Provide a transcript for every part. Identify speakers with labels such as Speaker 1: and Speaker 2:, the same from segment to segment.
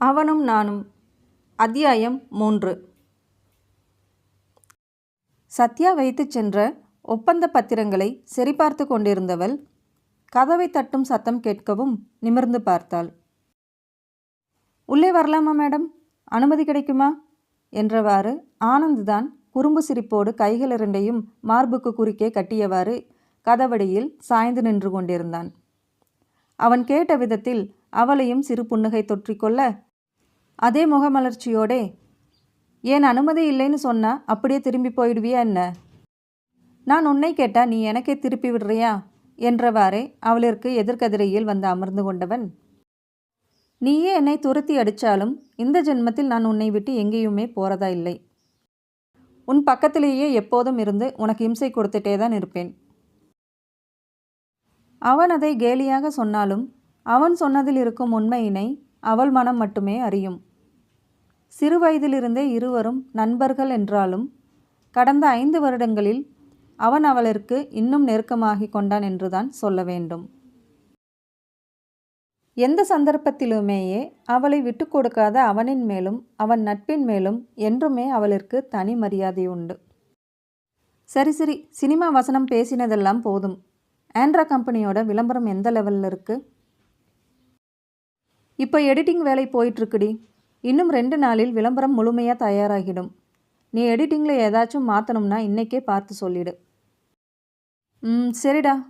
Speaker 1: அவனும் நானும். அத்தியாயம் மூன்று. சத்யா வைத்துச் சென்ற ஒப்பந்த பத்திரங்களை சரிபார்த்து கொண்டிருந்தவள் கதவை தட்டும் சத்தம் கேட்கவும் நிமிர்ந்து பார்த்தாள். உள்ளே வரலாமா மேடம்? அனுமதி கிடைக்குமா? என்றவாறு ஆனந்த் தான் குறும்பு சிரிப்போடு கைகள் இரண்டையும் மார்புக்கு குறுக்கே கட்டியவாறு கதவடியில் சாய்ந்து நின்று கொண்டிருந்தான். அவன் கேட்ட விதத்தில் அவளையும் சிறு புன்னகை தொற்றிக்கொள்ள அதே முகமலர்ச்சியோடே ஏன் அனுமதி இல்லைன்னு சொன்னா அப்படியே திரும்பி போயிடுவியா என்ன? நான் உன்னை கேட்டா நீ எனக்கே திருப்பி விடுறியா? என்றவாறே அவளிற்கு எதிர்கதிரையில் வந்து அமர்ந்து கொண்டவன். நீயே என்னை துரத்தி அடித்தாலும் இந்த ஜென்மத்தில் நான் உன்னை விட்டு எங்கேயுமே போகிறதா இல்லை. உன் பக்கத்திலேயே எப்போதும் இருந்து உனக்கு இம்சை கொடுத்துட்டே தான் இருப்பேன். அவன் அதை கேலியாக சொன்னாலும் அவன் சொன்னதில் இருக்கும் உண்மையினை அவள் மனம் மட்டுமே அறியும். சிறுவயதிலிருந்தே இருவரும் நண்பர்கள் என்றாலும் கடந்த ஐந்து வருடங்களில் அவன் அவளிற்கு இன்னும் நெருக்கமாகி கொண்டான் என்றுதான் சொல்ல வேண்டும். எந்த சந்தர்ப்பத்திலுமேயே அவளை விட்டு கொடுக்காத அவனின் மேலும் அவன் நட்பின் மேலும் என்றுமே அவளிற்கு தனி மரியாதை உண்டு. சரி சரி சினிமா வசனம் பேசினதெல்லாம் போதும். ஆண்ட்ரா கம்பெனியோட விளம்பரம் எந்த லெவலில் இருக்குது இப்போ எடிட்டிங் வேலை போயிட்டுருக்குடி இன்னும் ரெண்டு நாளில் விளம்பரம் முழுமையாக தயாராகிடும். நீ எடிட்டிங்கில் ஏதாச்சும் மாற்றணும்னா இன்றைக்கே பார்த்து சொல்லிடு. ம் சரிடா.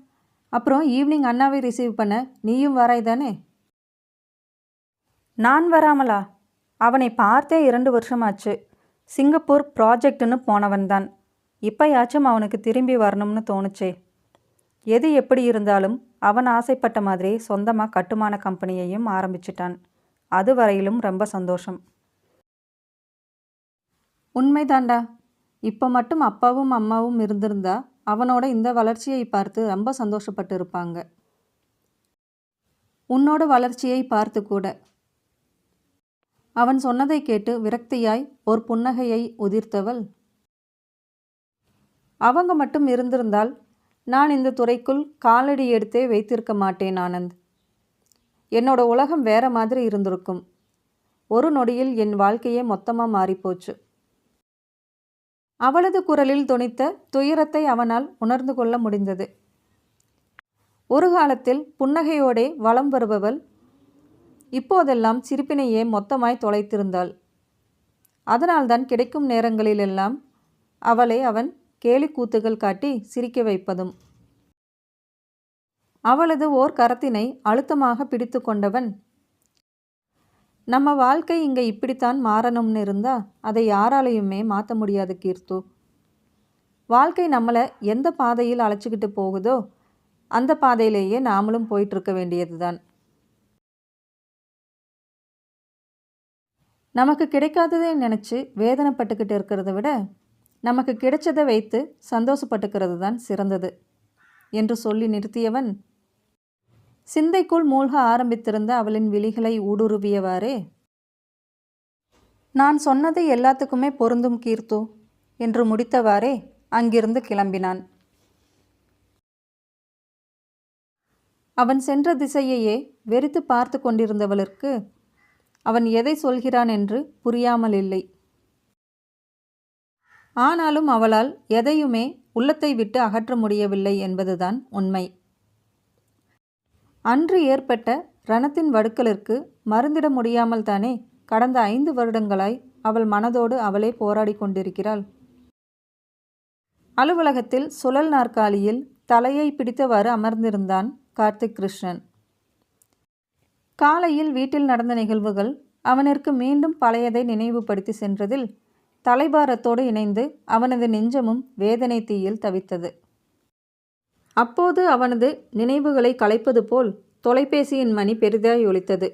Speaker 1: அப்புறம் ஈவினிங் அண்ணாவை ரிசீவ் பண்ண நீயும் வராய் தானே? நான் வராமலா? அவனை பார்த்தே இரண்டு வருஷமாச்சு. சிங்கப்பூர் ப்ராஜெக்ட்னு போனவன்தான் இப்போயாச்சும் அவனுக்கு திரும்பி வரணும்னு தோணுச்சே. எது எப்படி இருந்தாலும் அவன் ஆசைப்பட்ட மாதிரி சொந்தமாக கட்டுமான கம்பெனியையும் ஆரம்பிச்சிட்டான். அது வரையிலும் ரொம்ப சந்தோஷம். உண்மைதாண்டா இப்போ மட்டும் அப்பாவும் அம்மாவும் இருந்திருந்தா அவனோட இந்த வளர்ச்சியை பார்த்து ரொம்ப சந்தோஷப்பட்டு இருப்பாங்க உன்னோட வளர்ச்சியை பார்த்து கூட. அவன் சொன்னதை கேட்டு விரக்தியாய் ஒரு புன்னகையை உதிர்த்தவள். அவங்க மட்டும் இருந்திருந்தால் நான் இந்த துறைக்குள் காலடி எடுத்தே வைத்திருக்க மாட்டேன் ஆனந்த். என்னோட உலகம் வேற மாதிரி இருந்திருக்கும். ஒரு நொடியில் என் வாழ்க்கையே மொத்தமாக மாறிப்போச்சு. அவளது குரலில் தொனித்த துயரத்தை அவனால் உணர்ந்து கொள்ள முடிந்தது. ஒரு காலத்தில் புன்னகையோடே வலம் வருபவள் இப்போதெல்லாம் சிரிப்பினையே மொத்தமாய் தொலைத்திருந்தாள். அதனால்தான் கிடைக்கும் நேரங்களிலெல்லாம் அவளை அவன் கேலி கூத்துகள் காட்டி சிரிக்க வைப்பதும் அவளது ஓர் கரத்தினை அழுத்தமாக பிடித்து கொண்டவன் நம்ம வாழ்க்கை இங்கே இப்படித்தான் மாறணும்னு இருந்தா அதை யாராலையுமே மாற்ற முடியாது கீர்த்து. வாழ்க்கை நம்மளை எந்த பாதையில் அழைச்சிக்கிட்டு போகுதோ அந்த பாதையிலேயே நாமளும் போயிட்டுருக்க வேண்டியதுதான். நமக்கு கிடைக்காததை நினச்சி வேதனைப்பட்டுக்கிட்டு இருக்கிறத விட நமக்கு கிடைச்சதை வைத்து சந்தோஷப்பட்டுக்கிறது தான் சிறந்தது என்று சொல்லி நிறுத்தியவன் சிந்தைக்குள் மூழ்க ஆரம்பித்திருந்த அவளின் விழிகளை ஊடுருவியவாறே. நான் சொன்னது எல்லாத்துக்குமே பொருந்தும் கீர்த்து என்று முடித்தவாறே அங்கிருந்து கிளம்பினான். அவன் சென்ற திசையையே வெறித்து பார்த்து கொண்டிருந்தவளிற்கு அவன் எதை சொல்கிறான் என்று புரியாமல் இல்லை. ஆனாலும் அவளால் எதையுமே உள்ளத்தை விட்டு அகற்ற முடியவில்லை என்பதுதான் உண்மை. அன்று ஏற்பட்ட ரணத்தின் வடுக்கலிற்கு மருந்திட முடியாமல் தானே கடந்த ஐந்து வருடங்களாய் அவள் மனதோடு அவளே போராடி கொண்டிருக்கிறாள். அலுவலகத்தில் சுழல் நாற்காலியில் தலையை பிடித்தவாறு அமர்ந்திருந்தான் கார்த்திக் கிருஷ்ணன். காலையில் வீட்டில் நடந்த நிகழ்வுகள் அவனிற்கு மீண்டும் பழையதை நினைவுபடுத்தி சென்றதில் தலைபாரத்தோடு இணைந்து அவனது நெஞ்சமும் வேதனை தீயில் தவித்தது. அப்போது அவனது நினைவுகளை கலைப்பது போல் தொலைபேசியின் மணி பெரிதாய் ஒலித்தது.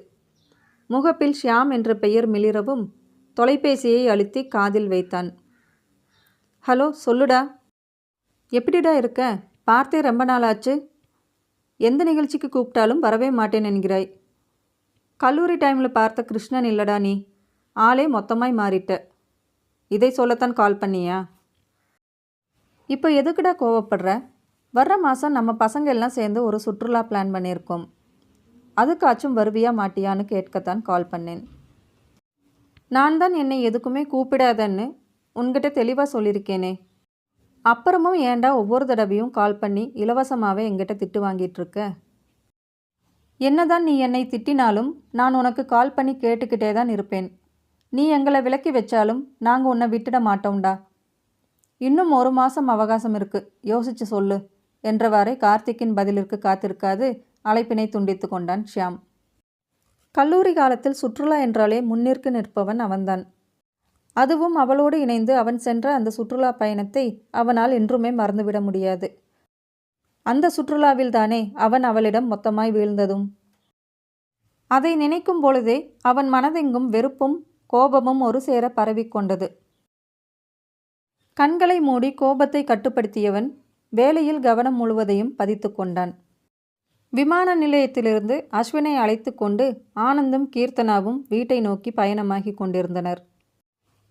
Speaker 1: முகப்பில் ஷியாம் என்ற பெயர் மிளிரவும் தொலைபேசியை அழுத்தி காதில் வைத்தான். ஹலோ சொல்லுடா. எப்படிடா இருக்க? பார்த்தே ரொம்ப நாளாச்சு. எந்த நிகழ்ச்சிக்கு கூப்பிட்டாலும் வரவே மாட்டேன் என்கிறாய். கல்லூரி டைமில் பார்த்த கிருஷ்ணன் இல்லடா நீ. ஆளே மொத்தமாய் மாறிட்ட. இதை சொல்லத்தான் கால் பண்ணியா? இப்போ எதுக்குடா கோவப்படுற? வர்ற மாதம் நம்ம பசங்க எல்லாம் சேர்ந்து ஒரு சுற்றுலா பிளான் பண்ணியிருக்கோம். அதுக்காச்சும் வருவியா மாட்டியான்னு கேட்கத்தான் கால் பண்ணேன். நான் தான் என்னை எதுக்குமே கூப்பிடாதன்னு உன்கிட்ட தெளிவாக சொல்லியிருக்கேனே. அப்புறமும் ஏன்டா ஒவ்வொரு தடவையும் கால் பண்ணி இலவசமாகவே எங்கிட்ட திட்டு வாங்கிட்டுருக்க என்னதான் நீ என்னை திட்டினாலும் நான் உனக்கு கால் பண்ணி கேட்டுக்கிட்டே தான் இருப்பேன். நீ எங்களை விலக்கி வச்சாலும் நாங்கள் உன்னை விட்டுட மாட்டோம்டா. இன்னும் ஒரு மாதம் அவகாசம் இருக்கு. யோசிச்சு சொல்லு. என்றவாறே கார்த்திக்கின் பதிலிற்கு காத்திருக்காது. அழைப்பினை துண்டித்து கொண்டான் ஷியாம். கல்லூரி காலத்தில் சுற்றுலா என்றாலே முன்னிற்கு நிற்பவன் அவன்தான். அதுவும் அவளோடு இணைந்து அவன் சென்ற அந்த சுற்றுலா பயணத்தை அவனால் என்றுமே மறந்துவிட முடியாது. அந்த சுற்றுலாவில் தானே அவன் அவளிடம் மொத்தமாய் வீழ்ந்ததும். அதை நினைக்கும் பொழுதே அவன் மனதெங்கும் வெறுப்பும் கோபமும் ஒரு சேர பரவிக்கொண்டது கண்களை மூடி கோபத்தை கட்டுப்படுத்தியவன் வேலையில் கவனம் முழுவதையும் பதித்து கொண்டான். விமான நிலையத்திலிருந்து அஸ்வினை அழைத்து கொண்டு ஆனந்தும் கீர்த்தனாவும் வீட்டை நோக்கி பயணமாகி கொண்டிருந்தனர்.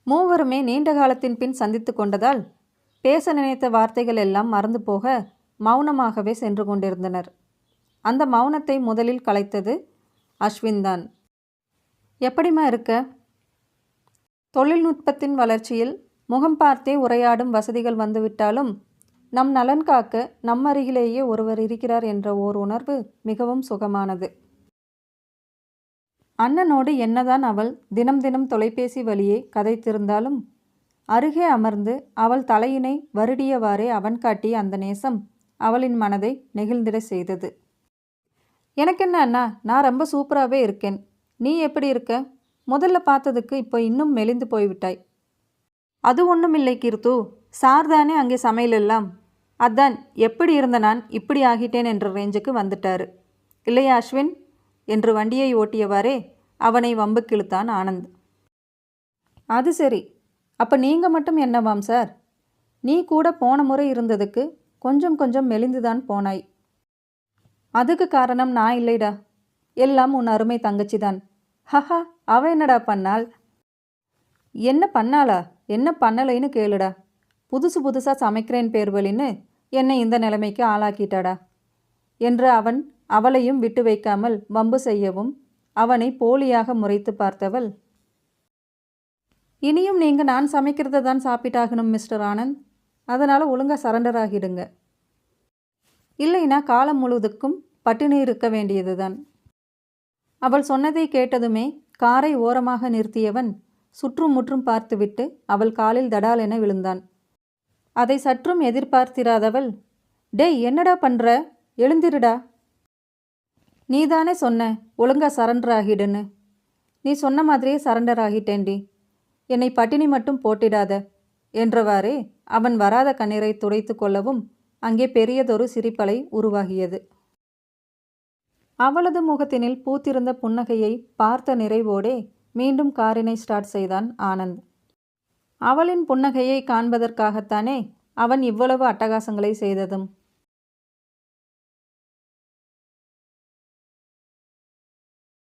Speaker 1: மூவருமே நீண்ட காலத்தின் பின் சந்தித்து கொண்டதால் பேச நினைத்த வார்த்தைகள் எல்லாம் மறந்து போக மௌனமாகவே சென்று கொண்டிருந்தனர். அந்த மௌனத்தை முதலில் கலைத்தது அஸ்வின் தான். எப்படிம்மா இருக்க? தொழில்நுட்பத்தின் வளர்ச்சியில் முகம் பார்த்தே உரையாடும் வசதிகள் வந்துவிட்டாலும் நம் நலன் காக்க நம் அருகிலேயே ஒருவர் இருக்கிறார் என்ற ஓர் உணர்வு மிகவும் சுகமானது. அண்ணனோடு என்னதான் அவள் தினம் தினம் தொலைபேசி வழியே கதைத்திருந்தாலும் அருகே அமர்ந்து அவள் தலையினை வருடியவாறே அவன் காட்டிய அந்த நேசம் அவளின் மனதை நெகிழ்ந்திட செய்தது. எனக்கென்ன அண்ணா நான் ரொம்ப சூப்பராகவே இருக்கேன். நீ எப்படி இருக்க? முதல்ல பார்த்ததுக்கு இப்போ இன்னும் மெலிந்து போய்விட்டாய். அது ஒன்றும் இல்லை கீர்த்து. சார் தானே அங்கே சமையல் எல்லாம் அதான் எப்படி இருந்த நான் இப்படி ஆகிட்டேன் என்ற ரேஞ்சுக்கு வந்துட்டாரு. இல்லையா அஸ்வின்? என்று வண்டியை ஓட்டியவாறே அவனை வம்புக்கு இழுத்தான் ஆனந்த். அது சரி. அப்போ நீங்கள் மட்டும் என்னவாம் சார்? நீ கூட போன முறை இருந்ததுக்கு கொஞ்சம் கொஞ்சம் மெலிந்துதான் போனாய். அதுக்கு காரணம் நான் இல்லைடா. எல்லாம் உன் அருமை தங்கச்சி தான் ஹஹா அவ என்னடா பண்ணாள்? என்ன பண்ணாளா? என்ன பண்ணலைன்னு கேளுடா. புதுசு புதுசாக சமைக்கிறேன் பேர்வழின்னு என்னை இந்த நிலைமைக்கு ஆளாக்கிட்டாடா? என்று அவன் அவளையும் விட்டு வைக்காமல் வம்பு செய்யவும் அவனை போலியாக முறைத்து பார்த்தவள் இனியும் நீங்கள் நான் சமைக்கிறத தான் சாப்பிட்டாகணும் மிஸ்டர் ஆனந்த். அதனால் ஒழுங்காக சரண்டர் ஆகிடுங்க. இல்லைனா காலம் முழுவதுக்கும் பட்டினி இருக்க வேண்டியதுதான். அவள் சொன்னதை கேட்டதுமே காரை ஓரமாக நிறுத்தியவன் சுற்றும் முற்றும் பார்த்துவிட்டு அவள் காலில் தடால் என விழுந்தான். அதை சற்றும் எதிர்பார்த்திராதவள் டேய் என்னடா பண்ற? எழுந்திருடா. நீதானே சொன்ன ஒழுங்கா சரண்டர் ஆகிடுன்னு. நீ சொன்ன மாதிரியே சரண்டர் ஆகிட்டேன்டி. என்னை பட்டினி மட்டும் போட்டிடாத என்றவாறே அவன் வராத கண்ணீரை துடைத்து கொள்ளவும் அங்கே பெரியதொரு சிரிப்பலை உருவாகியது. அவளது முகத்தினில் பூத்திருந்த புன்னகையை பார்த்த நிறைவோடே மீண்டும் காரினை ஸ்டார்ட் செய்தான் ஆனந்த். அவளின் புன்னகையை காண்பதற்காகத்தானே அவன் இவ்வளவு அட்டகாசங்களை செய்ததும்?